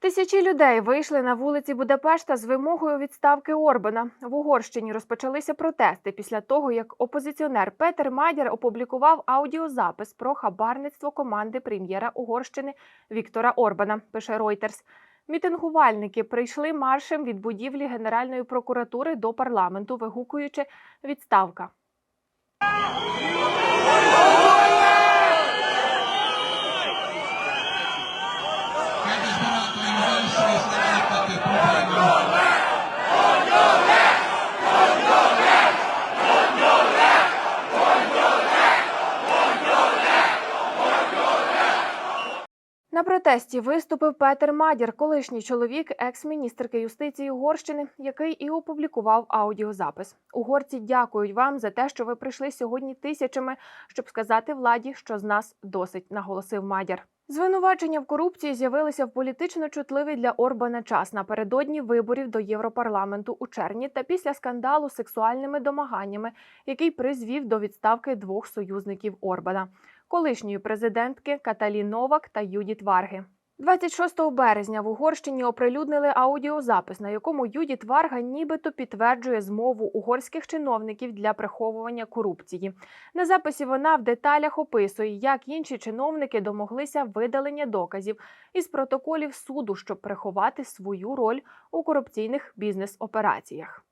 Тисячі людей вийшли на вулиці Будапешта з вимогою відставки Орбана. В Угорщині розпочалися протести після того, як опозиціонер Петер Мадяр опублікував аудіозапис про хабарництво команди прем'єра Угорщини Віктора Орбана. Пише Reuters. Мітингувальники прийшли маршем від будівлі Генеральної прокуратури до парламенту, вигукуючи відставка. На протесті виступив Петер Мадір, колишній чоловік екс-міністерки юстиції Угорщини, який і опублікував аудіозапис. Угорці дякують вам за те, що ви прийшли сьогодні тисячами, щоб сказати владі, що з нас досить, наголосив Мадір. Звинувачення в корупції з'явилися в політично чутливий для Орбана час напередодні виборів до Європарламенту у червні та після скандалу з сексуальними домаганнями, який призвів до відставки двох союзників Орбана колишньої президентки Каталі Новак та Юдіт Варги. 26 березня в Угорщині оприлюднили аудіозапис, на якому Юдіт Варга нібито підтверджує змову угорських чиновників для приховування корупції. На записі вона в деталях описує, як інші чиновники домоглися видалення доказів із протоколів суду, щоб приховати свою роль у корупційних бізнес-операціях.